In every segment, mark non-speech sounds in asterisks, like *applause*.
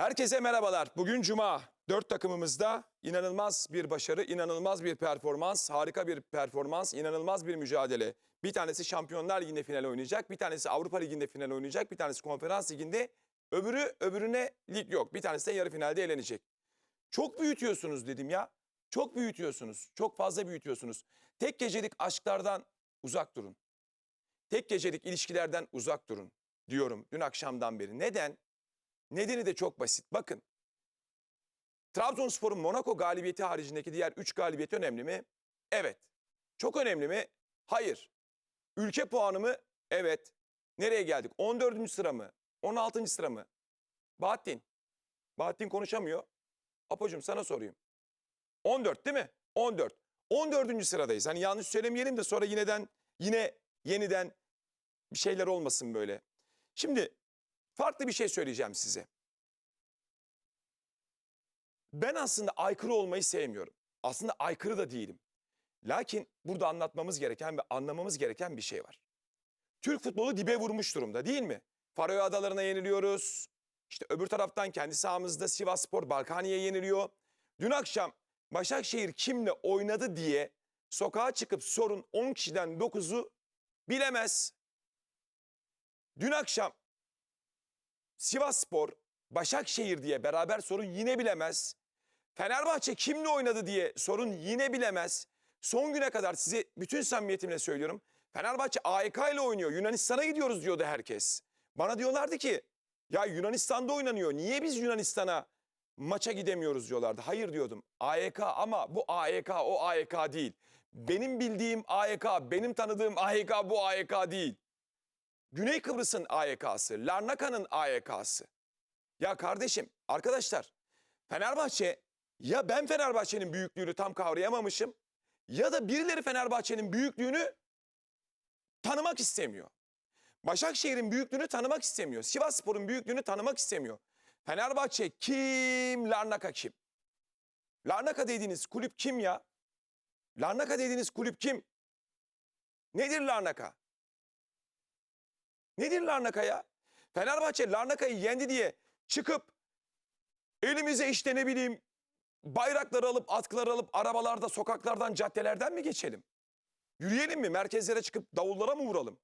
Herkese merhabalar. Bugün Cuma. Dört takımımızda inanılmaz bir başarı, inanılmaz bir performans, harika bir performans, inanılmaz bir mücadele. Bir tanesi Şampiyonlar Ligi'nde final oynayacak, bir tanesi Avrupa Ligi'nde final oynayacak, bir tanesi Konferans Ligi'nde, öbürü öbürüne lig yok. Bir tanesi de yarı finalde eğlenecek. Çok büyütüyorsunuz dedim ya. Çok büyütüyorsunuz. Çok fazla büyütüyorsunuz. Tek gecelik aşklardan uzak durun. Tek gecelik ilişkilerden uzak durun diyorum dün akşamdan beri. Neden? Nedeni de çok basit. Bakın. Trabzonspor'un Monaco galibiyeti haricindeki diğer 3 galibiyeti önemli mi? Evet. Çok önemli mi? Hayır. Ülke puanı mı? Evet. Nereye geldik? 14. sıra mı? 16. sıra mı? Bahattin. Bahattin konuşamıyor. Apocuğum sana sorayım. 14 değil mi? 14. 14. sıradayız. Hani yanlış söylemeyelim de sonra yineden yine yeniden bir şeyler olmasın böyle. Şimdi farklı bir şey söyleyeceğim size. Ben aslında aykırı olmayı sevmiyorum. Aslında aykırı da değilim. Lakin burada anlatmamız gereken ve anlamamız gereken bir şey var. Türk futbolu dibe vurmuş durumda değil mi? Faroe Adalarına yeniliyoruz. İşte öbür taraftan kendi sahamızda Sivasspor Balkani'ye yeniliyor. Dün akşam Başakşehir kimle oynadı diye sokağa çıkıp sorun 10 kişiden 9'u bilemez. Dün akşam Sivasspor, Başakşehir diye beraber sorun yine bilemez. Fenerbahçe kimle oynadı diye sorun yine bilemez. Son güne kadar size bütün samimiyetimle söylüyorum. Fenerbahçe AEK ile oynuyor. Yunanistan'a gidiyoruz diyordu herkes. Bana diyorlardı ki ya Yunanistan'da oynanıyor. Niye biz Yunanistan'a maça gidemiyoruz diyorlardı. Hayır diyordum. AEK ama bu AEK o AEK değil. Benim bildiğim AEK, benim tanıdığım AEK bu AEK değil. Güney Kıbrıs'ın AYK'sı, Larnaka'nın AYK'sı. Ya kardeşim, arkadaşlar Fenerbahçe ya ben Fenerbahçe'nin büyüklüğünü tam kavrayamamışım ya da birileri Fenerbahçe'nin büyüklüğünü tanımak istemiyor. Başakşehir'in büyüklüğünü tanımak istemiyor. Sivasspor'un büyüklüğünü tanımak istemiyor. Fenerbahçe kim, Larnaka kim? Larnaka dediğiniz kulüp kim ya? Larnaka dediğiniz kulüp kim? Nedir Larnaka? Nedir Larnaka ya? Fenerbahçe Larnaka'yı yendi diye çıkıp elimize işte ne bileyim bayrakları alıp atkıları alıp arabalarda sokaklardan caddelerden mi geçelim? Yürüyelim mi? Merkezlere çıkıp davullara mı vuralım?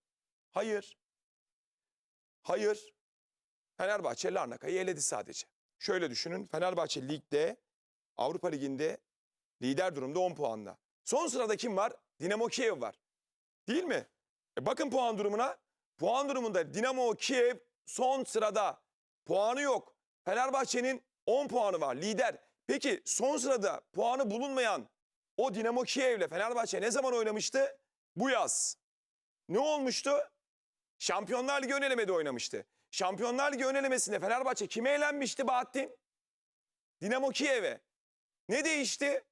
Hayır. Hayır. Fenerbahçe Larnaka'yı eledi sadece. Şöyle düşünün. Fenerbahçe ligde Avrupa Ligi'nde lider durumda 10 puanla. Son sırada kim var? Dinamo Kiev var. Değil mi? E bakın puan durumuna. Puan durumunda Dinamo Kiev son sırada. Puanı yok. Fenerbahçe'nin 10 puanı var lider. Peki son sırada puanı bulunmayan o Dinamo Kiev'le Fenerbahçe ne zaman oynamıştı? Bu yaz. Ne olmuştu? Şampiyonlar Ligi ön elemede oynamıştı. Şampiyonlar Ligi ön elemesinde Fenerbahçe kime elenmişti Bahattin? Dinamo Kiev'e. Ne değişti?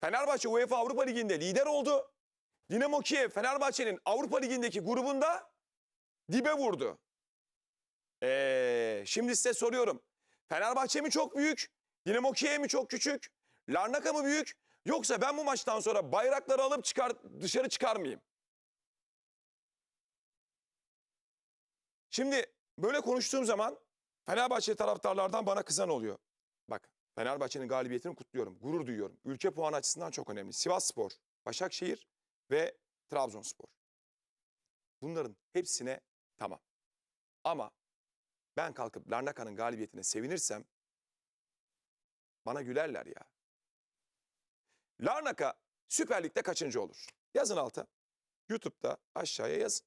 Fenerbahçe UEFA Avrupa Ligi'nde lider oldu. Dinamo Kiev Fenerbahçe'nin Avrupa Ligi'ndeki grubunda dibe vurdu. Ee, şimdi size soruyorum. Fenerbahçe mi çok büyük? Dinamo Kiev mi çok küçük? Larnaka mı büyük? Yoksa ben bu maçtan sonra bayrakları alıp çıkar, dışarı çıkar mıyım? Şimdi böyle konuştuğum zaman Fenerbahçe taraftarlardan bana kızan oluyor. Bak Fenerbahçe'nin galibiyetini kutluyorum. Gurur duyuyorum. Ülke puanı açısından çok önemli. Sivasspor, Başakşehir ve Trabzonspor. Bunların hepsine tamam. Ama ben kalkıp Larnaka'nın galibiyetine sevinirsem bana gülerler ya. Larnaka Süper Lig'de kaçıncı olur? Yazın alta. YouTube'da aşağıya yazın.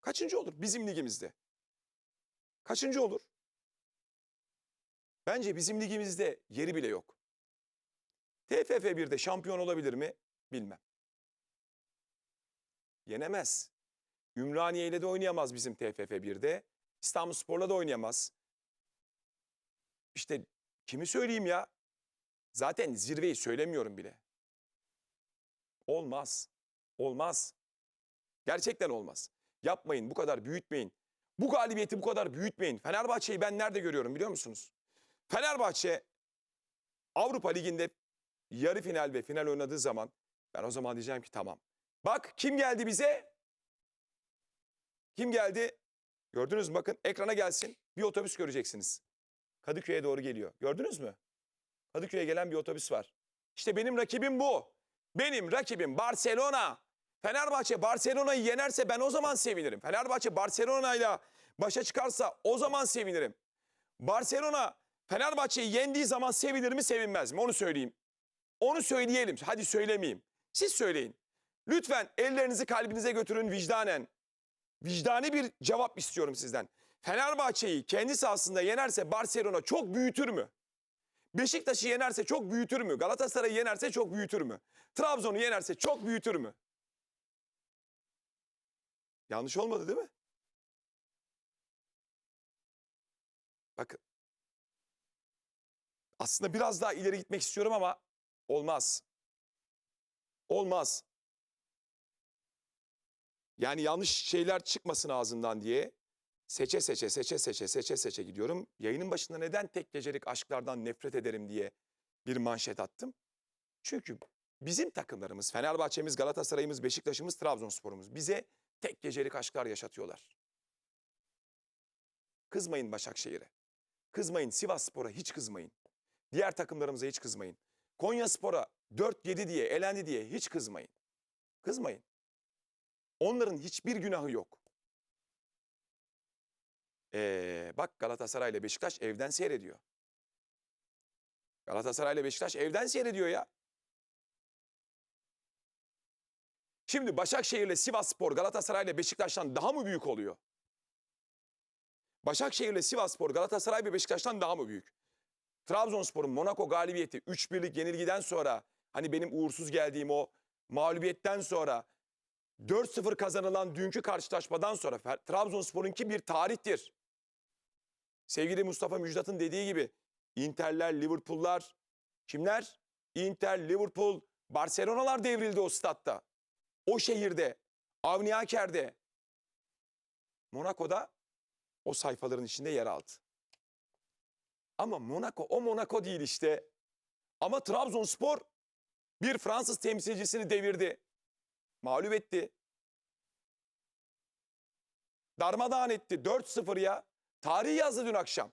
Kaçıncı olur bizim ligimizde? Kaçıncı olur? Bence bizim ligimizde yeri bile yok. TFF 1'de şampiyon olabilir mi? Bilmem. Yenemez. Ümraniye ile de oynayamaz bizim TFF 1'de. İstanbulspor'la da oynayamaz. İşte kimi söyleyeyim ya? Zaten zirveyi söylemiyorum bile. Olmaz. Olmaz. Gerçekten olmaz. Yapmayın, bu kadar büyütmeyin. Bu galibiyeti bu kadar büyütmeyin. Fenerbahçe'yi ben nerede görüyorum biliyor musunuz? Fenerbahçe Avrupa Ligi'nde yarı final ve final oynadığı zaman ben o zaman diyeceğim ki tamam. Bak kim geldi bize? Kim geldi? Gördünüz mü? Bakın ekrana gelsin. Bir otobüs göreceksiniz. Kadıköy'e doğru geliyor. Gördünüz mü? Kadıköy'e gelen bir otobüs var. İşte benim rakibim bu. Benim rakibim Barcelona. Fenerbahçe Barcelona'yı yenerse ben o zaman sevinirim. Fenerbahçe Barcelona'yla başa çıkarsa o zaman sevinirim. Barcelona Fenerbahçe'yi yendiği zaman sevinir mi sevinmez mi? Onu söyleyeyim. Onu söyleyelim. Hadi söylemeyeyim. Siz söyleyin. Lütfen ellerinizi kalbinize götürün vicdanen. Vicdani bir cevap istiyorum sizden. Fenerbahçe'yi kendi sahasında yenerse Barcelona çok büyütür mü? Beşiktaş'ı yenerse çok büyütür mü? Galatasaray'ı yenerse çok büyütür mü? Trabzon'u yenerse çok büyütür mü? Yanlış olmadı değil mi? Bakın. Aslında biraz daha ileri gitmek istiyorum ama olmaz. Olmaz. Yani yanlış şeyler çıkmasın ağzından diye seçe seçe seçe seçe seçe seçe gidiyorum. Yayının başında neden tek gecelik aşklardan nefret ederim diye bir manşet attım. Çünkü bizim takımlarımız Fenerbahçe'miz, Galatasaray'ımız, Beşiktaş'ımız, Trabzonspor'umuz bize tek gecelik aşklar yaşatıyorlar. Kızmayın Başakşehir'e. Kızmayın Sivasspor'a hiç kızmayın. Diğer takımlarımıza hiç kızmayın. Konyaspor'a 4-7 diye elendi diye hiç kızmayın. Kızmayın. Onların hiçbir günahı yok. Ee, bak Galatasaray ile Beşiktaş evden seyrediyor. Galatasaray ile Beşiktaş evden seyrediyor ya. Şimdi Başakşehir ile Sivasspor Galatasaray ile Beşiktaş'tan daha mı büyük oluyor? Başakşehir ile Sivasspor Galatasaray ve Beşiktaş'tan daha mı büyük? Trabzonspor'un Monaco galibiyeti 3-1'lik yenilgiden sonra hani benim uğursuz geldiğim o mağlubiyetten sonra 4-0 kazanılan dünkü karşılaşmadan sonra Trabzonspor'unki bir tarihtir. Sevgili Mustafa Müjdat'ın dediği gibi Inter'ler, Liverpool'lar kimler? Inter, Liverpool, Barcelona'lar devrildi o statta. O şehirde, Avni Aker'de, Monaco'da o sayfaların içinde yer aldı. Ama Monaco o Monaco değil işte. Ama Trabzonspor bir Fransız temsilcisini devirdi. Mağlup etti. Darmadağın etti. 4-0 ya. Tarih yazdı dün akşam.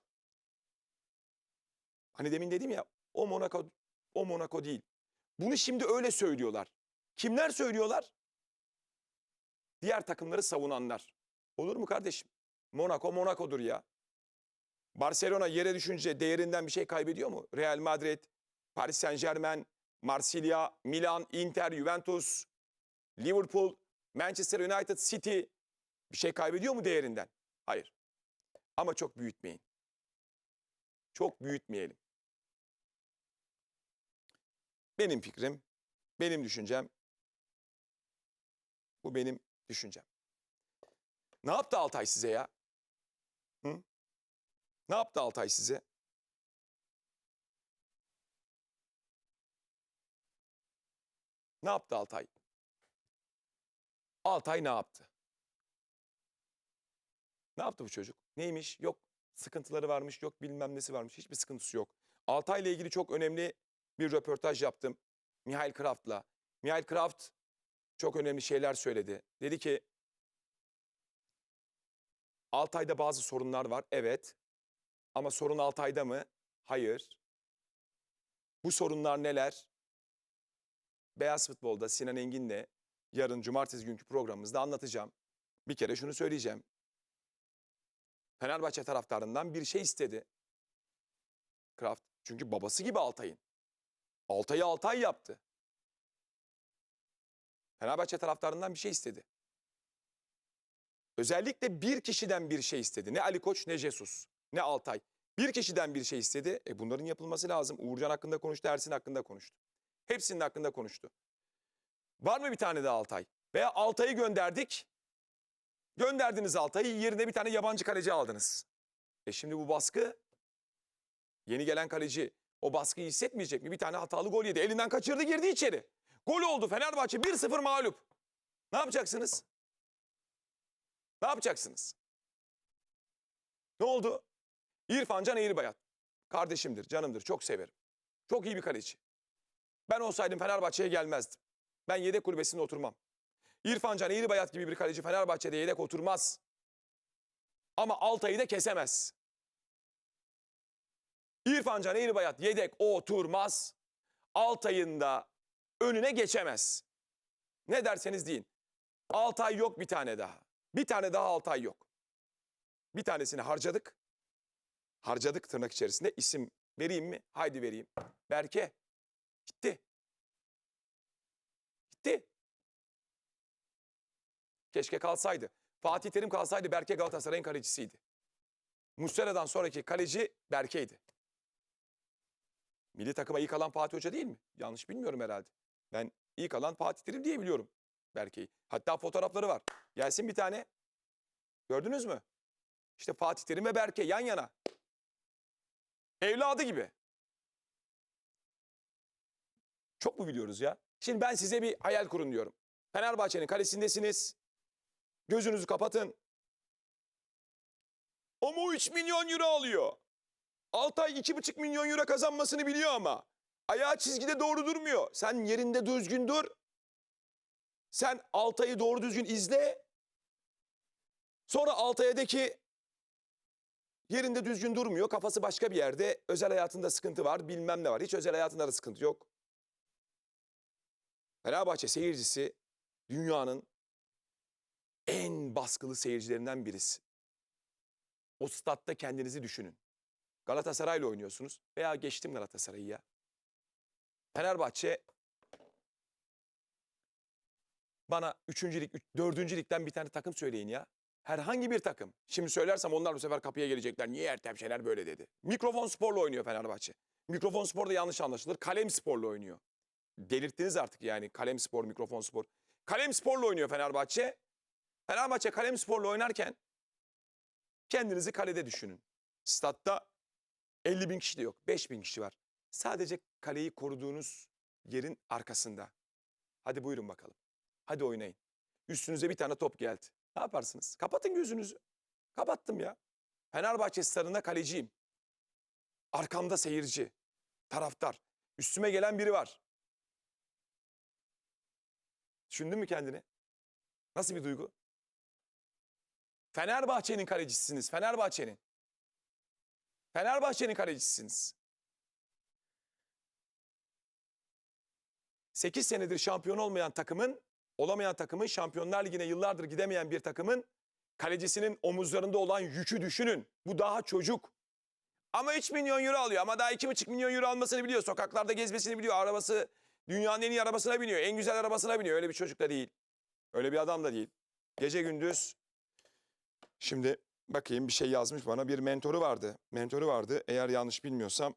Hani demin dedim ya o Monaco o Monaco değil. Bunu şimdi öyle söylüyorlar. Kimler söylüyorlar? Diğer takımları savunanlar. Olur mu kardeşim? Monaco Monaco'dur ya. Barcelona yere düşünce değerinden bir şey kaybediyor mu? Real Madrid, Paris Saint Germain, Marsilya, Milan, Inter, Juventus, Liverpool, Manchester United, City bir şey kaybediyor mu değerinden? Hayır. Ama çok büyütmeyin. Çok büyütmeyelim. Benim fikrim, benim düşüncem. Bu benim düşüncem. Ne yaptı Altay size ya? Hı? Ne yaptı Altay size? Ne yaptı Altay? Altay ne yaptı? Ne yaptı bu çocuk? Neymiş? Yok sıkıntıları varmış, yok bilmem nesi varmış. Hiçbir sıkıntısı yok. Altay'la ilgili çok önemli bir röportaj yaptım. Mihail Kraft'la. Mihail Kraft çok önemli şeyler söyledi. Dedi ki Altay'da bazı sorunlar var. Evet. Ama sorun Altay'da mı? Hayır. Bu sorunlar neler? Beyaz Futbol'da Sinan Engin'le yarın cumartesi günkü programımızda anlatacağım. Bir kere şunu söyleyeceğim. Fenerbahçe taraftarından bir şey istedi. Kraft. Çünkü babası gibi Altay'ın. Altay'ı Altay yaptı. Fenerbahçe taraftarından bir şey istedi. Özellikle bir kişiden bir şey istedi. Ne Ali Koç ne Jesus ne Altay. Bir kişiden bir şey istedi. E bunların yapılması lazım. Uğurcan hakkında konuştu, Ersin hakkında konuştu. Hepsinin hakkında konuştu. Var mı bir tane de Altay? Veya Altay'ı gönderdik. Gönderdiniz Altay'ı yerine bir tane yabancı kaleci aldınız. E şimdi bu baskı yeni gelen kaleci o baskıyı hissetmeyecek mi? Bir tane hatalı gol yedi. Elinden kaçırdı girdi içeri. Gol oldu Fenerbahçe 1-0 mağlup. Ne yapacaksınız? Ne yapacaksınız? Ne oldu? İrfan Can Eğribayat. Kardeşimdir, canımdır, çok severim. Çok iyi bir kaleci. Ben olsaydım Fenerbahçe'ye gelmezdim. Ben yedek kulübesinde oturmam. İrfan Can Eğribayat gibi bir kaleci Fenerbahçe'de yedek oturmaz. Ama Altay'ı da kesemez. İrfan Can Eğribayat yedek oturmaz. Altay'ın da önüne geçemez. Ne derseniz deyin. Altay yok bir tane daha. Bir tane daha Altay yok. Bir tanesini harcadık. Harcadık tırnak içerisinde. isim vereyim mi? Haydi vereyim. Berke. Gitti. Gitti. Keşke kalsaydı. Fatih Terim kalsaydı Berke Galatasaray'ın kalecisiydi. Muslera'dan sonraki kaleci Berke'ydi. Milli takıma iyi kalan Fatih Hoca değil mi? Yanlış bilmiyorum herhalde. Ben iyi kalan Fatih Terim diye biliyorum Berke'yi. Hatta fotoğrafları var. Gelsin bir tane. Gördünüz mü? İşte Fatih Terim ve Berke yan yana. Evladı gibi. Çok mu biliyoruz ya? Şimdi ben size bir hayal kurun diyorum. Fenerbahçe'nin kalesindesiniz. Gözünüzü kapatın. O 3 milyon euro alıyor. Altay 2,5 milyon euro kazanmasını biliyor ama. Ayağı çizgide doğru durmuyor. Sen yerinde düzgün dur. Sen Altay'ı doğru düzgün izle. Sonra Altay'a de ki yerinde düzgün durmuyor. Kafası başka bir yerde. Özel hayatında sıkıntı var. Bilmem ne var. Hiç özel hayatında da sıkıntı yok. Fenerbahçe seyircisi dünyanın en baskılı seyircilerinden birisi. O statta kendinizi düşünün. Galatasaray'la oynuyorsunuz veya geçtim Galatasaray'ı ya. Fenerbahçe bana 3. lig, 4. ligden bir tane takım söyleyin ya. Herhangi bir takım. Şimdi söylersem onlar bu sefer kapıya gelecekler. Niye Ertem Şener böyle dedi. Mikrofon sporla oynuyor Fenerbahçe. Mikrofon spor da yanlış anlaşılır. Kalem sporla oynuyor. Delirttiniz artık yani kalem spor, mikrofon spor. Kalem sporla oynuyor Fenerbahçe. Fenerbahçe kalem sporla oynarken kendinizi kalede düşünün. Statta 50 bin kişi de yok. 5 bin kişi var. Sadece kaleyi koruduğunuz yerin arkasında. Hadi buyurun bakalım. Hadi oynayın. Üstünüze bir tane top geldi. Ne yaparsınız? Kapatın gözünüzü. Kapattım ya. Fenerbahçe stadında kaleciyim. Arkamda seyirci, taraftar. Üstüme gelen biri var. Düşündün mü kendini? Nasıl bir duygu? Fenerbahçe'nin kalecisiniz. Fenerbahçe'nin. Fenerbahçe'nin kalecisiniz. 8 senedir şampiyon olmayan takımın, olamayan takımın, Şampiyonlar Ligi'ne yıllardır gidemeyen bir takımın kalecisinin omuzlarında olan yükü düşünün. Bu daha çocuk. Ama 3 milyon euro alıyor ama daha 2,5 milyon euro almasını biliyor. Sokaklarda gezmesini biliyor. Arabası dünyanın en iyi arabasına biniyor. En güzel arabasına biniyor. Öyle bir çocuk da değil. Öyle bir adam da değil. Gece gündüz. Şimdi bakayım bir şey yazmış bana. Bir mentoru vardı. Mentoru vardı. Eğer yanlış bilmiyorsam.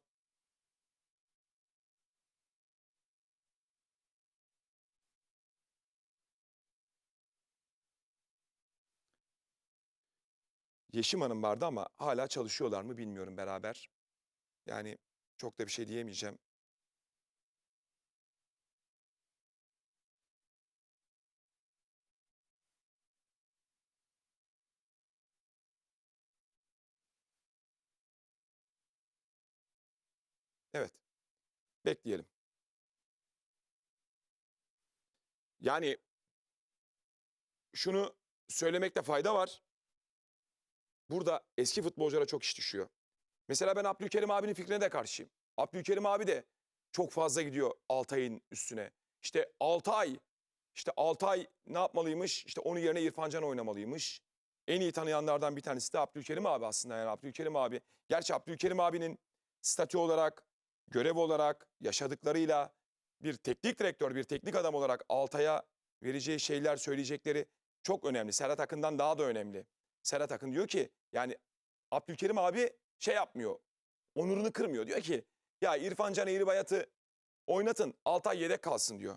Yeşim Hanım vardı ama hala çalışıyorlar mı bilmiyorum beraber. Yani çok da bir şey diyemeyeceğim. Evet. Bekleyelim. Yani şunu söylemekte fayda var. Burada eski futbolculara çok iş düşüyor. Mesela ben Abdülkerim abinin fikrine de karşıyım. Abdülkerim abi de çok fazla gidiyor Altay'ın üstüne. İşte Altay, işte Altay ne yapmalıymış? İşte onun yerine İrfan Can oynamalıymış. En iyi tanıyanlardan bir tanesi de Abdülkerim abi aslında. Yani Abdülkerim abi. Gerçi Abdülkerim abinin statü olarak, görev olarak, yaşadıklarıyla bir teknik direktör, bir teknik adam olarak Altay'a vereceği şeyler, söyleyecekleri çok önemli. Serhat Akın'dan daha da önemli. Serhat Akın diyor ki yani Abdülkerim abi şey yapmıyor. Onurunu kırmıyor. Diyor ki ya İrfan Can Eğribayat'ı oynatın Altay yedek kalsın diyor.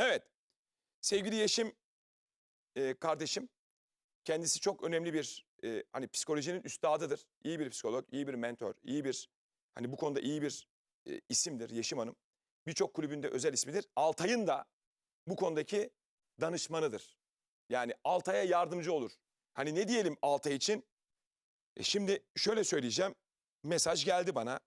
Evet sevgili Yeşim e, kardeşim kendisi çok önemli bir e, hani psikolojinin üstadıdır. İyi bir psikolog, iyi bir mentor, iyi bir hani bu konuda iyi bir e, isimdir Yeşim Hanım. Birçok kulübünde özel ismidir. Altay'ın da bu konudaki danışmanıdır. Yani Altay'a yardımcı olur. Hani ne diyelim Altay için? E şimdi şöyle söyleyeceğim. Mesaj geldi bana.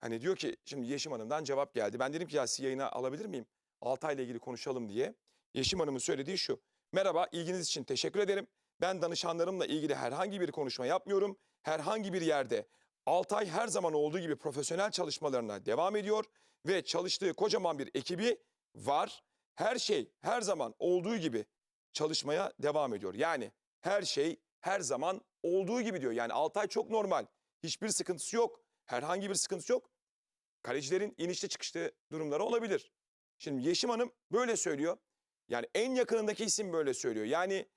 Hani diyor ki şimdi Yeşim Hanım'dan cevap geldi. Ben dedim ki ya sizi yayına alabilir miyim? Altay'la ilgili konuşalım diye. Yeşim Hanım'ın söylediği şu. Merhaba ilginiz için teşekkür ederim. Ben danışanlarımla ilgili herhangi bir konuşma yapmıyorum. Herhangi bir yerde Altay her zaman olduğu gibi profesyonel çalışmalarına devam ediyor ve çalıştığı kocaman bir ekibi var. Her şey her zaman olduğu gibi çalışmaya devam ediyor. Yani her şey her zaman olduğu gibi diyor. Yani Altay çok normal. Hiçbir sıkıntısı yok. Herhangi bir sıkıntısı yok. Kalecilerin inişli çıkışlı durumları olabilir. Şimdi Yeşim Hanım böyle söylüyor. Yani en yakınındaki isim böyle söylüyor. Yani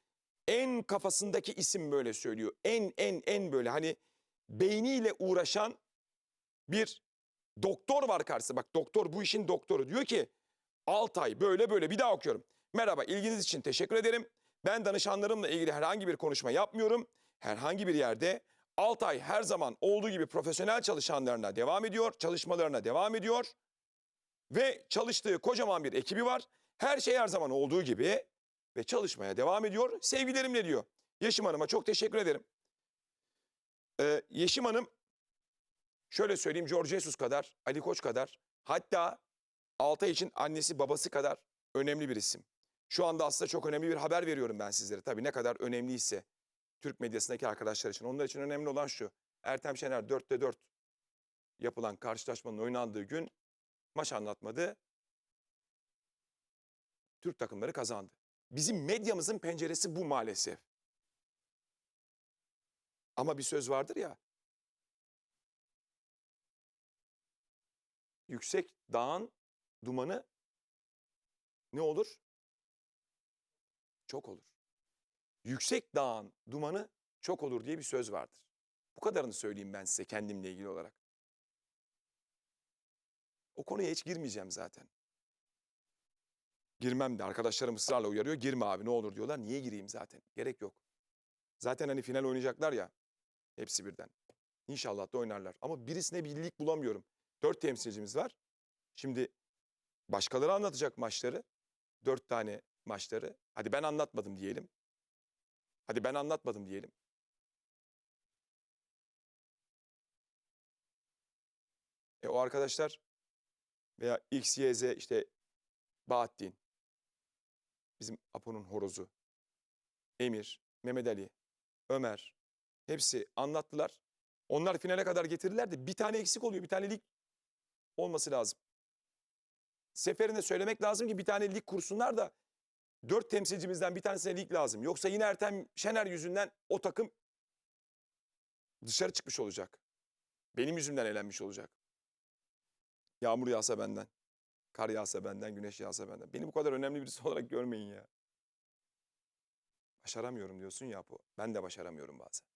en kafasındaki isim böyle söylüyor. En en en böyle hani beyniyle uğraşan bir doktor var karşısında. Bak doktor bu işin doktoru. Diyor ki Altay böyle böyle bir daha okuyorum. Merhaba ilginiz için teşekkür ederim. Ben danışanlarımla ilgili herhangi bir konuşma yapmıyorum. Herhangi bir yerde Altay her zaman olduğu gibi profesyonel çalışanlarına devam ediyor. Çalışmalarına devam ediyor. Ve çalıştığı kocaman bir ekibi var. Her şey her zaman olduğu gibi ve çalışmaya devam ediyor. Sevgilerimle diyor. Yeşim Hanım'a çok teşekkür ederim. Ee, Yeşim Hanım şöyle söyleyeyim George Jesus kadar, Ali Koç kadar hatta Altay için annesi babası kadar önemli bir isim. Şu anda aslında çok önemli bir haber veriyorum ben sizlere. Tabii ne kadar önemliyse Türk medyasındaki arkadaşlar için. Onlar için önemli olan şu. Ertem Şener 4'te 4 yapılan karşılaşmanın oynandığı gün maç anlatmadı. Türk takımları kazandı. Bizim medyamızın penceresi bu maalesef. Ama bir söz vardır ya. Yüksek dağın dumanı ne olur? Çok olur. Yüksek dağın dumanı çok olur diye bir söz vardır. Bu kadarını söyleyeyim ben size kendimle ilgili olarak. O konuya hiç girmeyeceğim zaten. Girmem de arkadaşlarım ısrarla uyarıyor. Girme abi ne olur diyorlar. Niye gireyim zaten? Gerek yok. Zaten hani final oynayacaklar ya. Hepsi birden. İnşallah da oynarlar. Ama birisine bir lig bulamıyorum. Dört temsilcimiz var. Şimdi başkaları anlatacak maçları. Dört tane maçları. Hadi ben anlatmadım diyelim. Hadi ben anlatmadım diyelim. E o arkadaşlar veya X, Y, Z işte Bahattin, bizim Apo'nun horozu, Emir, Mehmet Ali, Ömer hepsi anlattılar. Onlar finale kadar getirdiler de bir tane eksik oluyor. Bir tane lig olması lazım. Seferinde söylemek lazım ki bir tane lig kursunlar da dört temsilcimizden bir tanesine lig lazım. Yoksa yine Ertem Şener yüzünden o takım dışarı çıkmış olacak. Benim yüzümden elenmiş olacak. Yağmur yağsa benden. Kar yağsa benden, güneş yağsa benden. Beni bu kadar önemli birisi *laughs* olarak görmeyin ya. Başaramıyorum diyorsun ya bu. Ben de başaramıyorum bazen.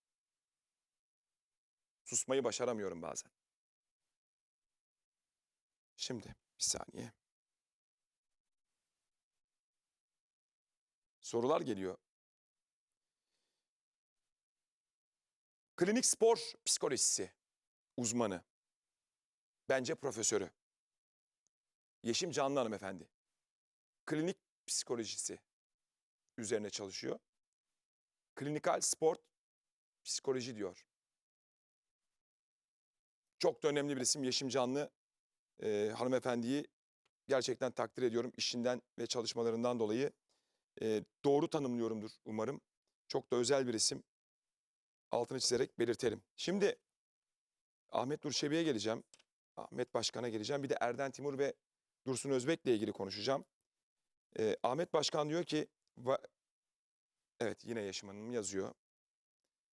Susmayı başaramıyorum bazen. Şimdi bir saniye. Sorular geliyor. Klinik spor psikolojisi uzmanı. Bence profesörü. Yeşim Canlı hanımefendi. Klinik psikolojisi üzerine çalışıyor. Klinikal sport psikoloji diyor. Çok da önemli bir isim Yeşim Canlı e, hanımefendiyi gerçekten takdir ediyorum işinden ve çalışmalarından dolayı. E, doğru tanımlıyorumdur umarım. Çok da özel bir isim. Altını çizerek belirtelim. Şimdi Ahmet Nur Çebi'ye geleceğim. Ahmet Başkan'a geleceğim. Bir de Erden Timur ve Dursun Özbek'le ilgili konuşacağım. Ee, Ahmet Başkan diyor ki, va- evet yine Yaşım Hanım yazıyor.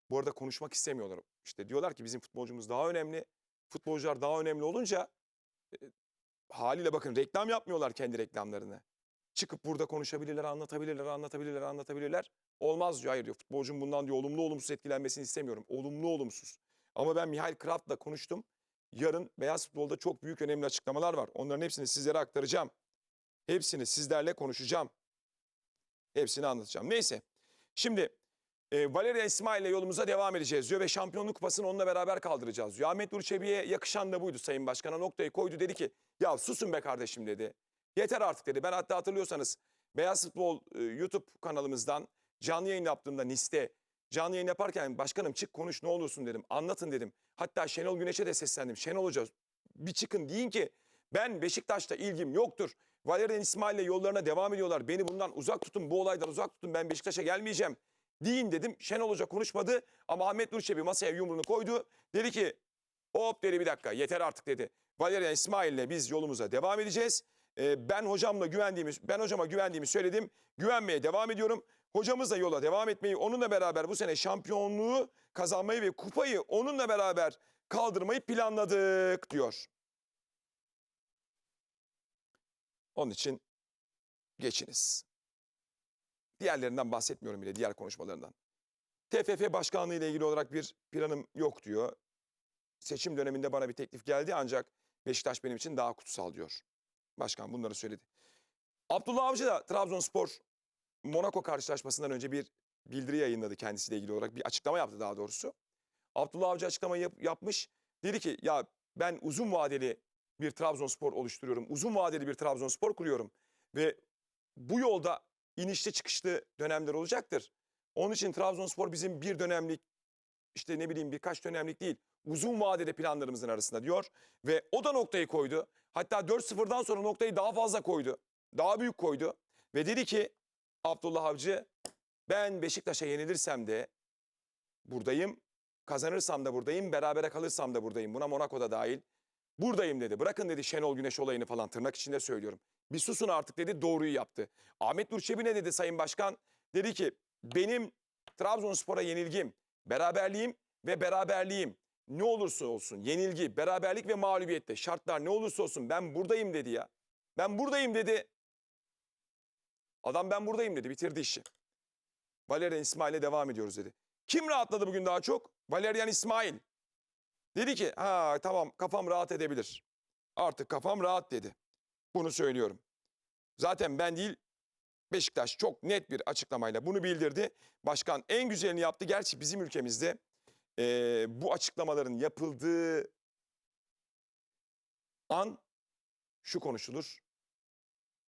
Bu arada konuşmak istemiyorlar. İşte diyorlar ki bizim futbolcumuz daha önemli. Futbolcular daha önemli olunca e, haliyle bakın reklam yapmıyorlar kendi reklamlarını. Çıkıp burada konuşabilirler, anlatabilirler, anlatabilirler, anlatabilirler. Olmaz diyor. Hayır diyor. Futbolcum bundan diyor olumlu olumsuz etkilenmesini istemiyorum. Olumlu olumsuz. Ama ben Mihail Kraft'la konuştum. Yarın beyaz futbolda çok büyük önemli açıklamalar var. Onların hepsini sizlere aktaracağım. Hepsini sizlerle konuşacağım. Hepsini anlatacağım. Neyse. Şimdi e, Valeria İsmail ile yolumuza devam edeceğiz diyor ve şampiyonluk kupasını onunla beraber kaldıracağız diyor. Ahmet Nur yakışan da buydu Sayın Başkan'a noktayı koydu. Dedi ki ya susun be kardeşim dedi. Yeter artık dedi. Ben hatta hatırlıyorsanız Beyaz Futbol e, YouTube kanalımızdan canlı yayın yaptığımda NİS'te canlı yayın yaparken başkanım çık konuş ne olursun dedim. Anlatın dedim. Hatta Şenol Güneş'e de seslendim. Şenol Hoca bir çıkın deyin ki ben Beşiktaş'ta ilgim yoktur. Valerian İsmail'le yollarına devam ediyorlar. Beni bundan uzak tutun, bu olaydan uzak tutun. Ben Beşiktaş'a gelmeyeceğim deyin dedim. Şenol Hoca konuşmadı ama Ahmet Nur Çebi masaya yumruğunu koydu. Dedi ki hop dedi bir dakika yeter artık dedi. Valerian İsmail'le biz yolumuza devam edeceğiz. Ee, ben hocamla güvendiğimi, ben hocama güvendiğimi söyledim. Güvenmeye devam ediyorum. Hocamızla yola devam etmeyi, onunla beraber bu sene şampiyonluğu kazanmayı ve kupayı onunla beraber kaldırmayı planladık diyor. Onun için geçiniz. Diğerlerinden bahsetmiyorum bile, diğer konuşmalarından. TFF başkanlığı ile ilgili olarak bir planım yok diyor. Seçim döneminde bana bir teklif geldi ancak Beşiktaş benim için daha kutsal diyor. Başkan bunları söyledi. Abdullah Avcı da Trabzonspor Monaco karşılaşmasından önce bir bildiri yayınladı kendisiyle ilgili olarak. Bir açıklama yaptı daha doğrusu. Abdullah Avcı açıklamayı yap- yapmış. Dedi ki ya ben uzun vadeli bir Trabzonspor oluşturuyorum. Uzun vadeli bir Trabzonspor kuruyorum. Ve bu yolda inişli çıkışlı dönemler olacaktır. Onun için Trabzonspor bizim bir dönemlik işte ne bileyim birkaç dönemlik değil uzun vadede planlarımızın arasında diyor. Ve o da noktayı koydu. Hatta 4-0'dan sonra noktayı daha fazla koydu. Daha büyük koydu. Ve dedi ki Abdullah Avcı ben Beşiktaş'a yenilirsem de buradayım. Kazanırsam da buradayım. Berabere kalırsam da buradayım. Buna Monaco'da dahil. Buradayım dedi. Bırakın dedi Şenol Güneş olayını falan tırnak içinde söylüyorum. Bir susun artık dedi doğruyu yaptı. Ahmet Nur Çebi ne dedi Sayın Başkan? Dedi ki benim Trabzonspor'a yenilgim, beraberliğim ve beraberliğim ne olursa olsun yenilgi, beraberlik ve mağlubiyette şartlar ne olursa olsun ben buradayım dedi ya. Ben buradayım dedi. Adam ben buradayım dedi bitirdi işi. Valerian İsmail'e devam ediyoruz dedi. Kim rahatladı bugün daha çok? Valerian İsmail. Dedi ki ha tamam kafam rahat edebilir. Artık kafam rahat dedi. Bunu söylüyorum. Zaten ben değil Beşiktaş çok net bir açıklamayla bunu bildirdi. Başkan en güzelini yaptı. Gerçi bizim ülkemizde eee, bu açıklamaların yapıldığı an şu konuşulur.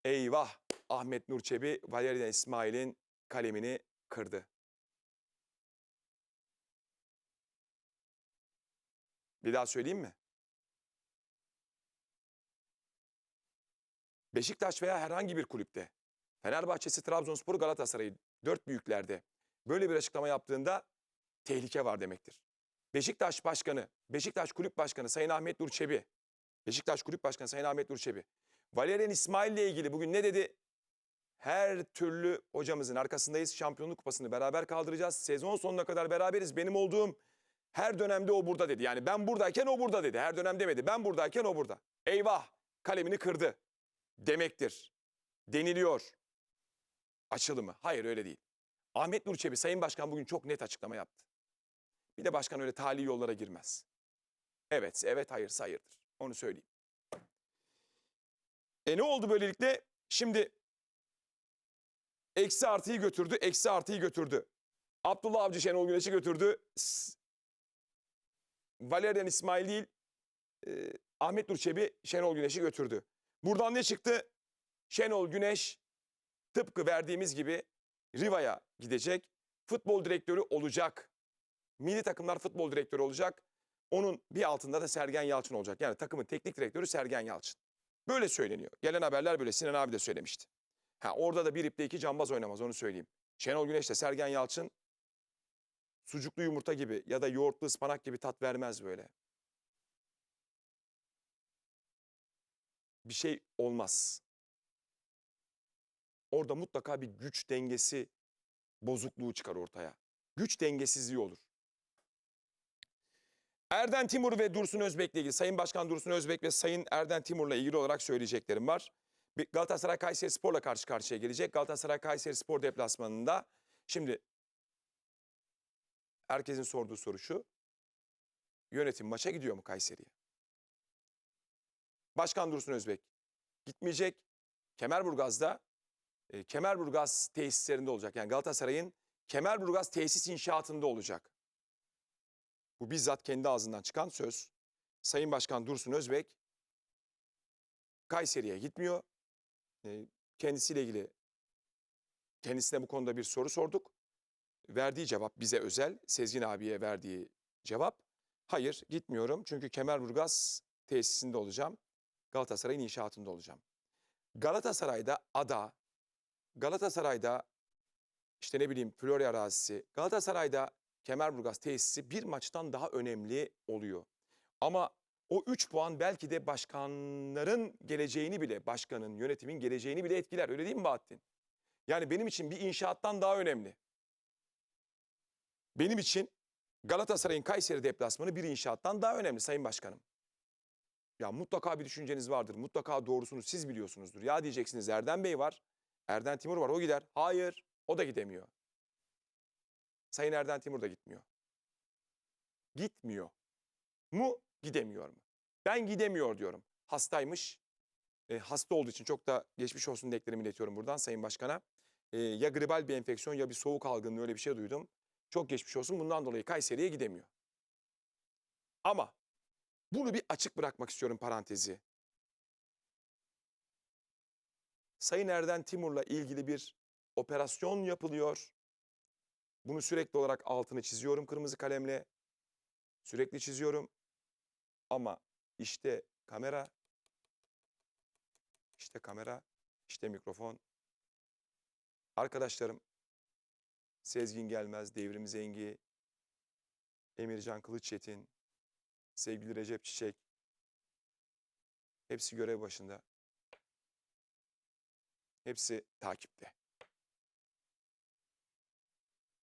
Eyvah Ahmet Nur Çebi Valerian İsmail'in kalemini kırdı. Bir daha söyleyeyim mi? Beşiktaş veya herhangi bir kulüpte Fenerbahçe'si, Trabzonspor, Galatasaray'ı dört büyüklerde böyle bir açıklama yaptığında tehlike var demektir. Beşiktaş Başkanı, Beşiktaş Kulüp Başkanı Sayın Ahmet Nur Çebi, Beşiktaş Kulüp Başkanı Sayın Ahmet Nur Çebi, Valerian İsmail ile ilgili bugün ne dedi? Her türlü hocamızın arkasındayız. Şampiyonluk kupasını beraber kaldıracağız. Sezon sonuna kadar beraberiz. Benim olduğum her dönemde o burada dedi. Yani ben buradayken o burada dedi. Her dönem demedi. Ben buradayken o burada. Eyvah kalemini kırdı demektir. Deniliyor. Açılımı. Hayır öyle değil. Ahmet Nur Çebi Sayın Başkan bugün çok net açıklama yaptı. Bir de başkan öyle tali yollara girmez. Evet, evet, hayırsa hayırdır. Onu söyleyeyim. E ne oldu böylelikle? Şimdi eksi artıyı götürdü, eksi artıyı götürdü. Abdullah Avcı Şenol Güneş'i götürdü. Valerian İsmail değil, e, Ahmet Nur Çebi Şenol Güneş'i götürdü. Buradan ne çıktı? Şenol Güneş tıpkı verdiğimiz gibi Riva'ya gidecek. Futbol direktörü olacak. Milli takımlar futbol direktörü olacak. Onun bir altında da Sergen Yalçın olacak. Yani takımın teknik direktörü Sergen Yalçın. Böyle söyleniyor. Gelen haberler böyle. Sinan abi de söylemişti. Ha, orada da bir iple iki cambaz oynamaz onu söyleyeyim. Şenol Güneş de Sergen Yalçın sucuklu yumurta gibi ya da yoğurtlu ıspanak gibi tat vermez böyle. Bir şey olmaz. Orada mutlaka bir güç dengesi bozukluğu çıkar ortaya. Güç dengesizliği olur. Erden Timur ve Dursun Özbek'le ilgili Sayın Başkan Dursun Özbek ve Sayın Erden Timur'la ilgili olarak söyleyeceklerim var. Galatasaray Kayseri Spor'la karşı karşıya gelecek. Galatasaray Kayseri Spor deplasmanında şimdi herkesin sorduğu soru şu. Yönetim maça gidiyor mu Kayseri'ye? Başkan Dursun Özbek gitmeyecek. Kemerburgaz'da e, Kemerburgaz tesislerinde olacak. Yani Galatasaray'ın Kemerburgaz tesis inşaatında olacak. Bu bizzat kendi ağzından çıkan söz. Sayın Başkan Dursun Özbek Kayseri'ye gitmiyor. Kendisiyle ilgili kendisine bu konuda bir soru sorduk. Verdiği cevap bize özel. Sezgin abiye verdiği cevap. Hayır gitmiyorum çünkü Kemerburgaz tesisinde olacağım. Galatasaray'ın inşaatında olacağım. Galatasaray'da ada, Galatasaray'da işte ne bileyim Florya arazisi. Galatasaray'da Kemerburgaz tesisi bir maçtan daha önemli oluyor. Ama o 3 puan belki de başkanların geleceğini bile, başkanın, yönetimin geleceğini bile etkiler. Öyle değil mi Bahattin? Yani benim için bir inşaattan daha önemli. Benim için Galatasaray'ın Kayseri deplasmanı bir inşaattan daha önemli Sayın Başkanım. Ya mutlaka bir düşünceniz vardır. Mutlaka doğrusunu siz biliyorsunuzdur. Ya diyeceksiniz Erdem Bey var. Erden Timur var o gider. Hayır o da gidemiyor. Sayın Erden Timur da gitmiyor. Gitmiyor. Mu gidemiyor mu? Ben gidemiyor diyorum. Hastaymış. E, hasta olduğu için çok da geçmiş olsun dileklerimi iletiyorum buradan Sayın Başkan'a. E, ya gribal bir enfeksiyon ya bir soğuk algınlığı öyle bir şey duydum. Çok geçmiş olsun bundan dolayı Kayseri'ye gidemiyor. Ama bunu bir açık bırakmak istiyorum parantezi. Sayın Erden Timur'la ilgili bir operasyon yapılıyor. Bunu sürekli olarak altını çiziyorum kırmızı kalemle. Sürekli çiziyorum. Ama işte kamera, işte kamera, işte mikrofon. Arkadaşlarım Sezgin Gelmez, Devrim Zengi, Emircan Kılıçyetin, sevgili Recep Çiçek. Hepsi görev başında. Hepsi takipte.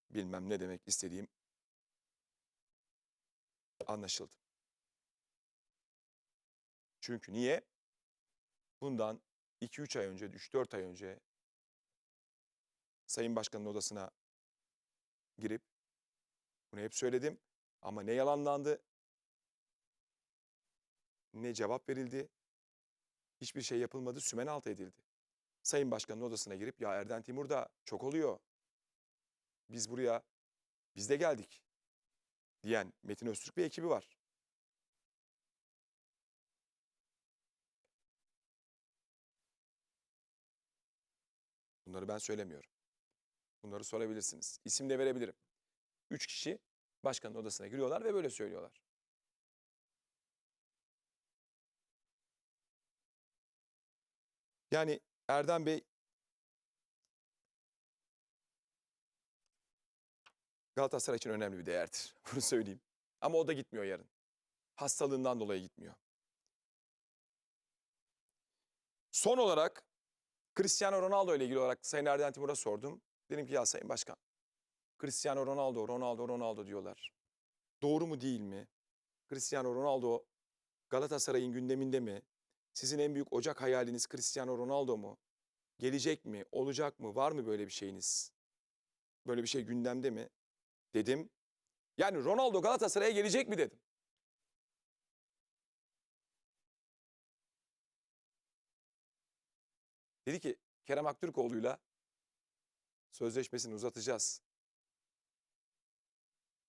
Bilmem ne demek istediğim anlaşıldı. Çünkü niye? Bundan 2-3 ay önce, 3-4 ay önce Sayın Başkan'ın odasına girip bunu hep söyledim ama ne yalanlandı ne cevap verildi. Hiçbir şey yapılmadı, sümen altı edildi. Sayın Başkan'ın odasına girip ya Erden Timur da çok oluyor. Biz buraya biz de geldik diyen Metin Öztürk bir ekibi var. Bunları ben söylemiyorum. Bunları sorabilirsiniz. İsim de verebilirim. Üç kişi başkanın odasına giriyorlar ve böyle söylüyorlar. Yani Erdem Bey Galatasaray için önemli bir değerdir. *laughs* Bunu söyleyeyim. Ama o da gitmiyor yarın. Hastalığından dolayı gitmiyor. Son olarak Cristiano Ronaldo ile ilgili olarak Sayın Erden Timur'a sordum. Dedim ki ya Sayın Başkan, Cristiano Ronaldo, Ronaldo, Ronaldo diyorlar. Doğru mu değil mi? Cristiano Ronaldo Galatasaray'ın gündeminde mi? Sizin en büyük ocak hayaliniz Cristiano Ronaldo mu? Gelecek mi? Olacak mı? Var mı böyle bir şeyiniz? Böyle bir şey gündemde mi? Dedim. Yani Ronaldo Galatasaray'a gelecek mi dedim. Dedi ki Kerem Aktürkoğlu'yla sözleşmesini uzatacağız.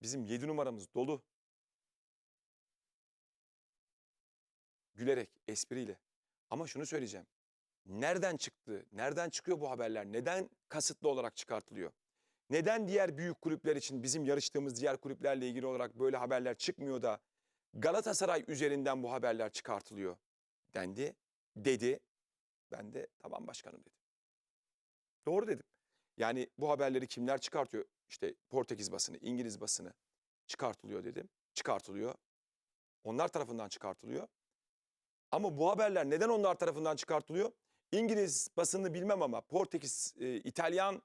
Bizim 7 numaramız dolu. Gülerek, espriyle. Ama şunu söyleyeceğim. Nereden çıktı? Nereden çıkıyor bu haberler? Neden kasıtlı olarak çıkartılıyor? Neden diğer büyük kulüpler için bizim yarıştığımız diğer kulüplerle ilgili olarak böyle haberler çıkmıyor da Galatasaray üzerinden bu haberler çıkartılıyor dendi, dedi. Ben de tamam başkanım dedim. Doğru dedim. Yani bu haberleri kimler çıkartıyor? İşte Portekiz basını, İngiliz basını çıkartılıyor dedim. Çıkartılıyor. Onlar tarafından çıkartılıyor. Ama bu haberler neden onlar tarafından çıkartılıyor? İngiliz basını bilmem ama Portekiz, e, İtalyan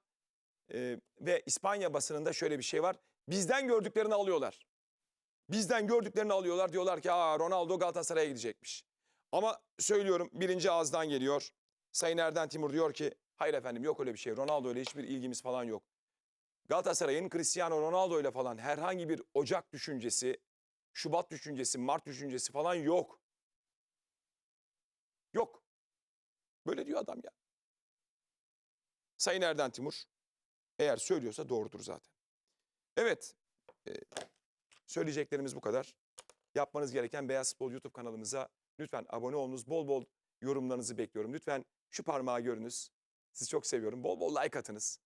e, ve İspanya basınında şöyle bir şey var. Bizden gördüklerini alıyorlar. Bizden gördüklerini alıyorlar. Diyorlar ki Aa, Ronaldo Galatasaray'a gidecekmiş. Ama söylüyorum birinci ağızdan geliyor. Sayın Erden Timur diyor ki hayır efendim yok öyle bir şey. Ronaldo ile hiçbir ilgimiz falan yok. Galatasaray'ın Cristiano Ronaldo ile falan herhangi bir Ocak düşüncesi, Şubat düşüncesi, Mart düşüncesi falan yok. Yok. Böyle diyor adam ya. Sayın Erden Timur eğer söylüyorsa doğrudur zaten. Evet. söyleyeceklerimiz bu kadar. Yapmanız gereken Beyaz Futbol YouTube kanalımıza lütfen abone olunuz. Bol bol yorumlarınızı bekliyorum. Lütfen şu parmağı görünüz. Sizi çok seviyorum. Bol bol like atınız.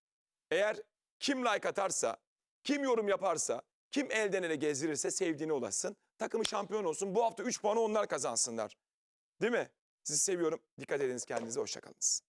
Eğer kim like atarsa, kim yorum yaparsa, kim elden ele gezdirirse sevdiğine ulaşsın. Takımı şampiyon olsun. Bu hafta 3 puanı onlar kazansınlar. Değil mi? Sizi seviyorum. Dikkat ediniz kendinize. Hoşçakalınız.